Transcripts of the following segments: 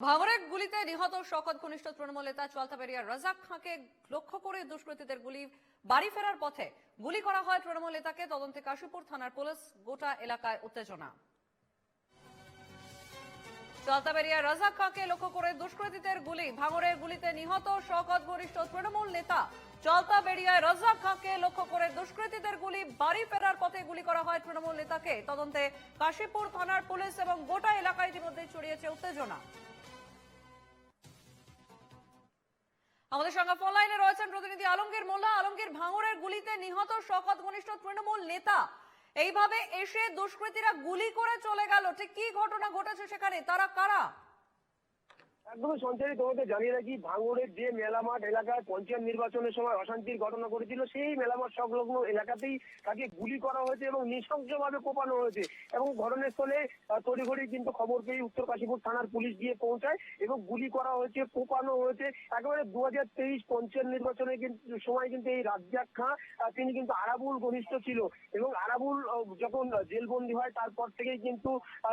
ভাঙড়ে গুলিতে নিহত শকত ঘনিষ্ঠ তৃণমূল নেতা চলতাবেরিয়ার রাজাক খাঁকে লক্ষ্য করে দুষ্কৃতীদের গুলি বাড়ি ফেরার পথে গুলি করা হয় তৃণমূল নেতাকে। তদন্তে কাশীপুর থানার পুলিশ গোটা এলাকায় উত্তেজনা। চলতাবেরিয়ার রাজাক খাঁকে লক্ষ্য করে দুষ্কৃতীদের গুলি। ভাঙড়ের গুলিতে নিহত শকত ঘনিষ্ঠ তৃণমূল নেতা চলতাবেরিয়ায় রাজাক খাঁকে লক্ষ্য করে দুষ্কৃতীদের গুলি বাড়ি ফেরার পথে গুলি করা হয় তৃণমূল নেতাকে। তদন্তে কাশীপুর থানার পুলিশ এবং গোটা এলাকায় ইতিমধ্যে ছড়িয়েছে উত্তেজনা। আমাদের সঙ্গে ফোন লাইনে রয়েছেন প্রতিনিধি আলমগীর মোল্লা। আলমগীর, ভাঙড়ের গুলিতে নিহত শকত ঘনিষ্ঠ তৃণমূল নেতা। এইভাবে এসে দুষ্কৃতীরা গুলি করে চলে গেল। ঠিক কি ঘটনা ঘটেছে সেখানে? তারা কারা? একদমই সঞ্চারী তোমাকে জানিয়ে রাখি, ভাঙড়ের যে মেলামাঠ এলাকায় পঞ্চায়েত নির্বাচনের সময় অশান্তির ঘটনা ঘটেছিল, সেই মেলামাঠ সংলগ্ন এলাকাতেই তাকে গুলি করা হয়েছে এবং নৃশংসভাবে কোপানো হয়েছে এবং ঘটনাস্থলে তড়িঘড়ি কিন্তু খবর পেয়ে উত্তর কাশীপুর থানার পুলিশ গিয়ে পৌঁছায় এবং গুলি করা হয়েছে, কোপানো হয়েছে। একেবারে দু হাজার তেইশ পঞ্চায়েত নির্বাচনে কিন্তু, সময় কিন্তু এই রাজ্জাক খাঁ তিনি কিন্তু আরাবুল ঘনিষ্ঠ ছিল এবং আরাবুল যখন জেলবন্দি হয়, তারপর থেকেই কিন্তু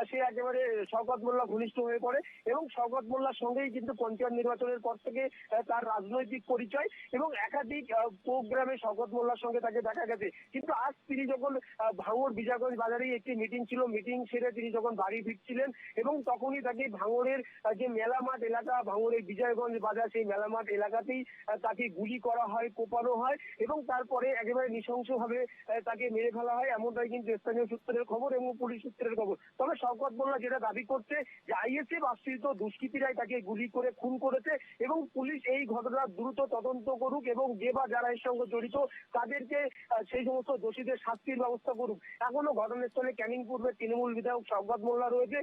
সে একেবারে শওকত মোল্লা ঘনিষ্ঠ হয়ে পড়ে এবং শওকত মোল্লার সঙ্গেই কিন্তু পঞ্চায়েত নির্বাচনের পর থেকে তার রাজনৈতিক পরিচয় এবং একাধিক প্রোগ্রামে শওকত মোল্লার সঙ্গে তাকে দেখা গেছে। কিন্তু আজ তিনি যখন ভাঙড় বিজাগঞ্জ বাজারেই একটি মিটিং ছিল মিটিং সেরে তিনি যখন বাড়ি ফিরছিলেন এবং তখনই তাকে ভাঙড়ের আহ, যে মেলামাঠ এলাকা ভাঙড়ের বিজয়গঞ্জ বাজার সেই মেলামাঠ এলাকাতেই তাকে গুলি করা হয় কোপানো হয় এবং তারপরে একেবারে নৃশংসভাবে আহ, তাকে মেরে ফেলা হয়। এমনটাই কিন্তু স্থানীয় সূত্রের খবর এবং পুলিশ সূত্রের খবর। তবে শওকত মোল্লা যেটা দাবি করছে যে আইএসএফ আশ্রিত দুষ্কৃতীরাই তাকে গুলি করে, খুন করেছে এবং পুলিশ এই ঘটনার দ্রুত তদন্ত করুক এবং যে বা যারা এর সঙ্গে জড়িত তাদেরকে সেই সমস্ত দোষীদের শাস্তির ব্যবস্থা করুক। এখনও ঘটনাস্থলে ক্যানিং পূর্বে তৃণমূল বিধায়ক সংবাদ মোল্লা রয়েছে।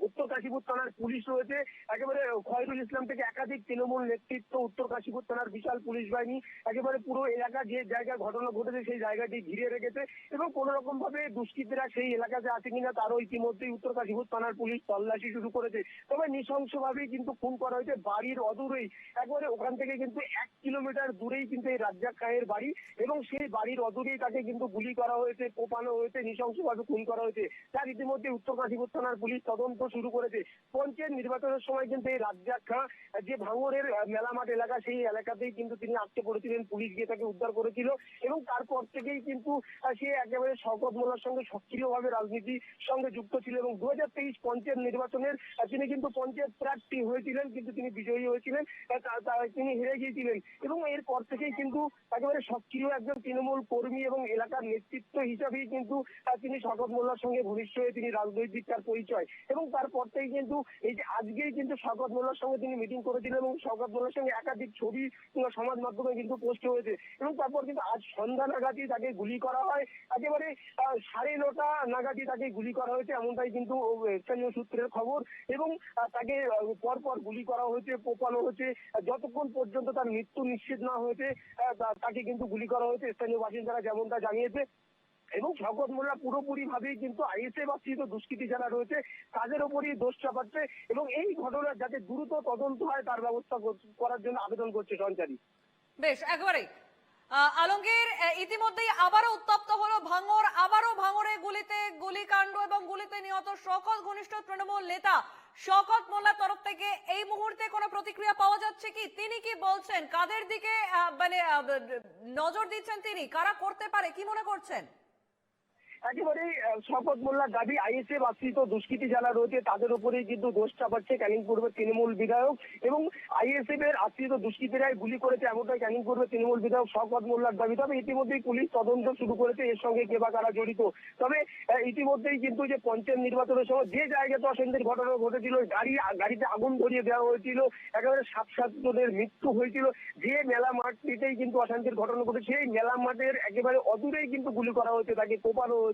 উত্তর কাশীপুর থানার পুলিশ রয়েছে। একেবারে খয়রুল ইসলাম থেকে একাধিক তৃণমূল নেতৃত্ব উত্তর কাশীপুর থানার বিশাল পুলিশ বাহিনী, একেবারে পুরো এলাকা যে জায়গায় ঘটনা ঘটেছে সেই জায়গাটি ঘিরে রেখেছে এবং কোন রকম ভাবে দুষ্কৃতীরা সেই এলাকাতে আছে কিনা তারও ইতিমধ্যেই উত্তর কাশীপুর থানার পুলিশ তল্লাশি শুরু করেছে। তবে নৃশংসভাবেই কিন্তু খুন করা হয়েছে বাড়ির অদূরেই। একবারে ওখান থেকে কিন্তু এক কিলোমিটার দূরেই কিন্তু এই রাজ্জাক খায়ের বাড়ি এবং সেই বাড়ির অদূরেই তাকে কিন্তু গুলি করা হয়েছে, কোপানো হয়েছে, নৃশংসভাবে খুন করা হয়েছে। তার ইতিমধ্যে উত্তর কাশীপুর থানার পুলিশ তদন্ত শুরু করেছে। পঞ্চায়েত নির্বাচনের সময় কিন্তু এই রাজ্জাক খাঁ যে ভাঙরের মেলামাট এলাকা, সেই এলাকাতেই কিন্তু তিনি আটকে পড়েছিলেন। পুলিশ গিয়ে তাকে উদ্ধার করেছিল এবং তারপর থেকেই কিন্তু সে একেবারে শওকত মোল্লার সঙ্গে সক্রিয়ভাবে রাজনীতির সঙ্গে যুক্ত ছিল এবং দু হাজার তেইশ পঞ্চায়েত নির্বাচনের তিনি কিন্তু পঞ্চায়েত প্রার্থী হয়েছিলেন, কিন্তু তিনি বিজয়ী হয়েছিলেন তিনি হেরে গিয়েছিলেন। এবং এরপর থেকেই কিন্তু একেবারে সক্রিয় একজন তৃণমূল কর্মী এবং এলাকার নেতৃত্ব হিসাবেই কিন্তু তিনি শওকত মোল্লার সঙ্গে ঘনিষ্ঠ হয়ে তিনি রাজনৈতিক তার পরিচয়। এবং তারপর থেকেই কিন্তু এই যে আজকেই কিন্তু শওকত মোল্লার সঙ্গে তিনি মিটিং করেছিলেন এবং শওকত মোল্লার সঙ্গে একাধিক ছবি সমাজ মাধ্যমে কিন্তু পোস্ট হয়েছে। এবং তারপর কিন্তু আজ সন্ধ্যা নাগাদই তাকে গুলি করা হয়। একেবারে সাড়ে নটা নাগাদই তাকে গুলি করা হয়েছে, এমনটাই কিন্তু স্থানীয় সূত্রের খবর। এবং তাকে পরপর গুলি করা হয়েছে কোপানো হয়েছে। যতক্ষণ পর্যন্ত তার মৃত্যু নিশ্চিত না হয়েছে তাকে কিন্তু গুলি করা হয়েছে, স্থানীয় বাসিন্দারা যেমনটা জানিয়েছে। এবং শওকত মোল্লা পুরোপুরি ভাবেই কিন্তু আইএসএফ আশ্রিত দুষ্কৃতী যারা রয়েছে, তাদের ওপরই দোষ চাপাচ্ছে। এবং এই ঘটনা যাতে দ্রুত তদন্ত হয়, তার ব্যবস্থা করার জন্য আবেদন করছে সঞ্চারী। বেশ, একেবারেই। আলমগীর ইতিমধ্যেই আবারও উত্তপ্ত হলো ভাঙর আবারও ভাঙরে গুলিতে গুলিকাণ্ড এবং গুলিতে নিহত শকত ঘনিষ্ঠ তৃণমূল নেতা শকত মোল্লার তরফ থেকে এই মুহূর্তে কোনো প্রতিক্রিয়া পাওয়া যাচ্ছে কি? তিনি কি বলছেন? কাদের দিকে মানে নজর দিচ্ছেন তিনি? কারা করতে পারে? কি মনে করছেন? একেবারে শওকত মোল্লার দাবি, আইএসএফ আশ্রিত দুষ্কৃতী যারা রয়েছে, তাদের উপরেই কিন্তু দোষ চাপাচ্ছে ক্যানিং পূর্বের তৃণমূল বিধায়ক এবং আইএসএফ এর আশ্রিত দুষ্কৃতীরাই গুলি করেছে এমনটাই ক্যানিং পূর্বের তৃণমূল বিধায়ক শওকত মোল্লার দাবি। তবে ইতিমধ্যেই পুলিশ তদন্ত শুরু করেছে, এর সঙ্গে কে বা কারা জড়িত। তবে ইতিমধ্যেই কিন্তু যে পঞ্চায়েত নির্বাচনের সময় যে জায়গাতে অশান্তির ঘটনা ঘটেছিল, গাড়ি, গাড়িতে আগুন ধরিয়ে দেওয়া হয়েছিল, একেবারে সাত সাত জনের মৃত্যু হয়েছিল, যে মেলা মাঠটিতেই কিন্তু অশান্তির ঘটনা ঘটেছে, সেই মেলা মাঠের একেবারে অদূরেই কিন্তু গুলি করা হয়েছে, তাকে কোপানো হয়েছে।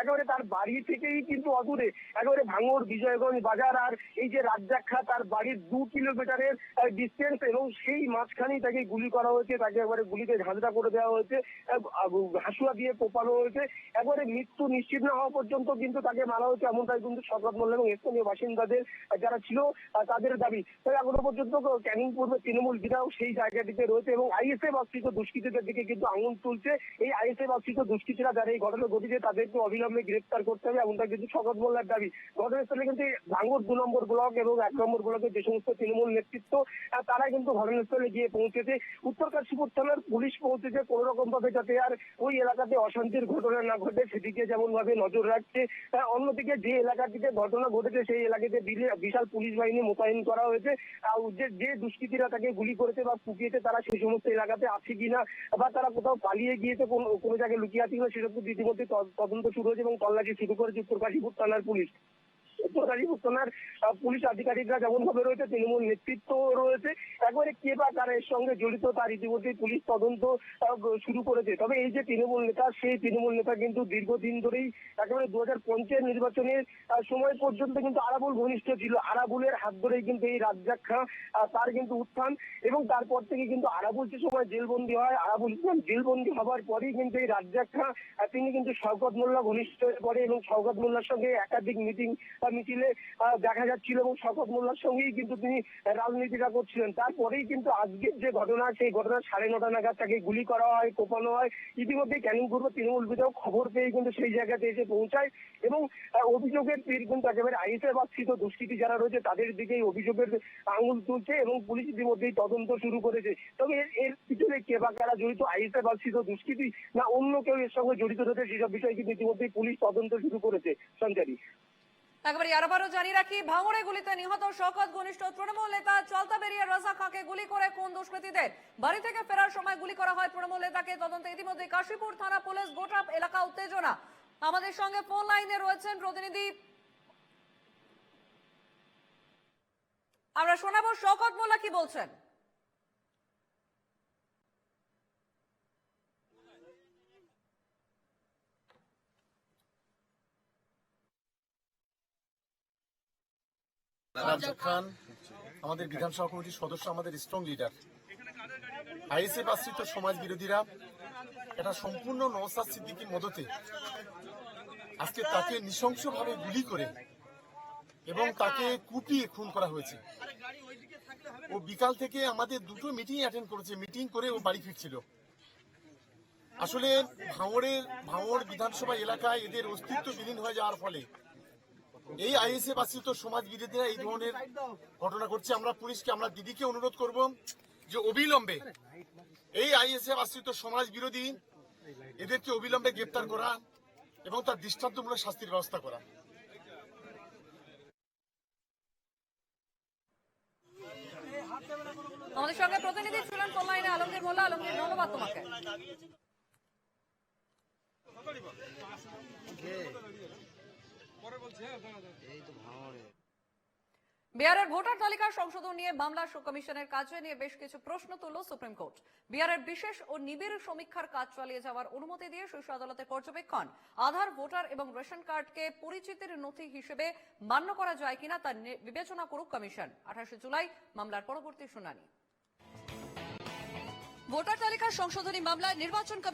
একেবারে তার বাড়ি থেকেই কিন্তু অদূরে, একেবারে ভাঙড়, বিজয়গঞ্জ বাজার আর এই যে রাজ্জাক তার বাড়ির দু কিলোমিটারের ডিস্টেন্স এবং সেই মাঝখানেই তাকে গুলি করা হয়েছে, তাকে একবারে গুলিতে ঝাঁঝরা করে দেওয়া হয়েছে হাসুয়া দিয়ে কোপানো হয়েছে। একবারে মৃত্যু নিশ্চিত না হওয়া পর্যন্ত কিন্তু তাকে মারা হয়েছে, এমনটাই কিন্তু শওকত মোল্লা এবং স্থানীয় বাসিন্দাদের যারা ছিল তাদের দাবি। তবে এখনও পর্যন্ত ক্যানিং পূর্বে তৃণমূল বিধায়ক সেই জায়গাটিতে রয়েছে এবং আইএসএফ আশ্রিত দুষ্কৃতীদের দিকে কিন্তু আঙুল তুলছে। এই আইএসএফ আশ্রিত দুষ্কৃতীরা যারা এই ঘটনা ঘটেছে তাদের তাদেরকে অবিলম্বে গ্রেপ্তার করতে হবে, এমনটা কিন্তু শকত মোল্লার দাবি। ঘটনাস্থলে কিন্তু ভাঙ্গুর দু নম্বর ব্লক এবং এক নম্বর ব্লকের যে সমস্ত তৃণমূল নেতৃত্ব তারা কিন্তু ঘটনাস্থলে গিয়ে পৌঁছেছে। উত্তর কাশীপুর থানার পুলিশ পৌঁছেছে কোন রকম ভাবে যাতে আর ওই এলাকাতে অশান্তির ঘটনা না ঘটে, সেদিকে যেমন ভাবে নজর রাখছে। অন্যদিকে যে এলাকাটিতে ঘটনা ঘটেছে, সেই এলাকাতে বিশাল পুলিশ বাহিনী মোতায়েন করা হয়েছে। যে যে দুষ্কৃতীরা তাকে গুলি করেছে বা ফুকিয়েছে তারা সেই সমস্ত এলাকাতে আছে কিনা বা তারা কোথাও পালিয়ে গিয়েছে, কোন জায়গায় লুকিয়ে আছে কিনা সেসব কিন্তু ইতিমধ্যে তদন্ত শুরু হয়েছে এবং তল্লাশি শুরু করেছে উত্তর কাশীপুর থানার পুলিশ। পুলিশ আধিকারিকরা যেমন ভাবে রয়েছে, তৃণমূল নেতৃত্ব রয়েছে। একবারে কে বা কারা এর সঙ্গে জড়িত, তার পুলিশ তদন্ত শুরু করেছে। তবে এই যে তৃণমূল নেতা, সেই তৃণমূল নেতা কিন্তু দীর্ঘদিন ধরেই একেবারে দু হাজার নির্বাচনের সময় পর্যন্ত কিন্তু আরাবুল ঘনিষ্ঠ ছিল। আরাবুলের হাত ধরেই কিন্তু এই রাজ্জাক খাঁ তার কিন্তু উত্থান। এবং তারপর থেকে কিন্তু আরাবুল যে সময় জেলবন্দি হয়, আরাবুল ইসলাম জেলবন্দি হবার পরেই কিন্তু এই রাজ্জাক খাঁ তিনি কিন্তু শওকত মোল্লা ঘনিষ্ঠ পড়ে এবং শওকত মোল্লার সঙ্গে একাধিক মিটিং মিছিলে দেখা যাচ্ছিল এবং শওকত মোল্লার সঙ্গেই কিন্তু তিনি রাজনীতিটা করছিলেন। তারপরেই কিন্তু আজকের যে ঘটনা, সেই ঘটনা সাড়ে নটা নাগাদ তাকে গুলি করা হয়, কোপানো হয়। ইতিমধ্যে ক্যানিং পূর্ব তৃণমূল বিধায়ক খবর পেয়ে কিন্তু সেই জায়গাতে এসে পৌঁছায় এবং অভিযোগের তীর কিন্তু একেবারে আইসে বাস্থিত দুষ্কৃতী যারা রয়েছে তাদের দিকেই অভিযোগের আঙুল তুলছে এবং পুলিশ ইতিমধ্যেই তদন্ত শুরু করেছে। তবে এর- পিছনে কে বা কারা জড়িত আইসে বাস্থিত দুষ্কৃতী না অন্য কেউ এর সঙ্গে জড়িত রয়েছে, সেসব বিষয়ে কিন্তু ইতিমধ্যেই পুলিশ তদন্ত শুরু করেছে সঞ্চারী। একেবারে আরবারও জানিয়ে রাখি, ভাঙড়ে গুলিতে নিহত শওকত, ঘনিষ্ঠ তৃণমূল নেতা চলতা বেরিয়ে, রাজা খাঁকে গুলি করে কোন দুষ্কৃতীদের? বাড়ি থেকে ফেরার সময় গুলি করা হয় তৃণমূল নেতাকে, তদন্তে ইতিমধ্যে কাশীপুর থানা পুলিশ, গোটা এলাকা উত্তেজনা। আমাদের সঙ্গে ফোন লাইনে রয়েছেন প্রতিনিধি। আমরা শোনাবো শওকত মোল্লা কি বলছেন? খান, আমাদের বিধানসভা কমিটির সদস্য, আমাদের স্ট্রং লিডার আইএসএফ আশ্রিত সমাজ বিরোধীরা, এটা সম্পূর্ণ নওসাদ সিদ্দিকির মদতে আজকে তাকে নৃশংসভাবে গুলি করে এবং তাকে কুপিয়ে খুন করা হয়েছে। ও বিকাল থেকে আমাদের দুটো মিটিং অ্যাটেন্ড করেছে। মিটিং করে ও বাড়ি ফিরছিল। আসলে ভাঙড়ের ভাঙড় বিধানসভা এলাকায় এদের অস্তিত্ব বিলীন হয়ে যাওয়ার ফলে এই আইএসএফ আশ্রিত সমাজ বিরোধীরা এই ধরনের ঘটনা করছে আমরা পুলিশকে আমরা দিদিকে অনুরোধ করব যে অবিলম্বে এই আইএসএফ আশ্রিত সমাজ বিরোধী এদেরকে অবিলম্বে গ্রেপ্তার করা এবং তার দৃষ্টান্তমূলক শাস্তির ব্যবস্থা করা আমাদের সঙ্গে প্রতিনিধি ছিলেন আলমগীর মোল্লা আলমগীর ধন্যবাদ তোমাকে বিহারের ভোটার তালিকা সংশোধন নিয়ে মামলা কমিশনের কাজে নিয়ে বেশ কিছু প্রশ্ন তুলল সুপ্রিম কোর্ট। বিহারের বিশেষ ও নিবিড় সমীক্ষার কাজ চালিয়ে যাওয়ার অনুমতি দিয়ে শীর্ষ আদালতের পর্যবেক্ষণ আধার, ভোটার এবং রেশন কার্ডকে পরিচিতির নথি হিসেবে মান্য করা যায় কিনা তা বিবেচনা করুক কমিশন। আঠাশে জুলাই মামলার পরবর্তী শুনানি। ভোটার তালিকা সংশোধনী মামলায় নির্বাচন কমিশন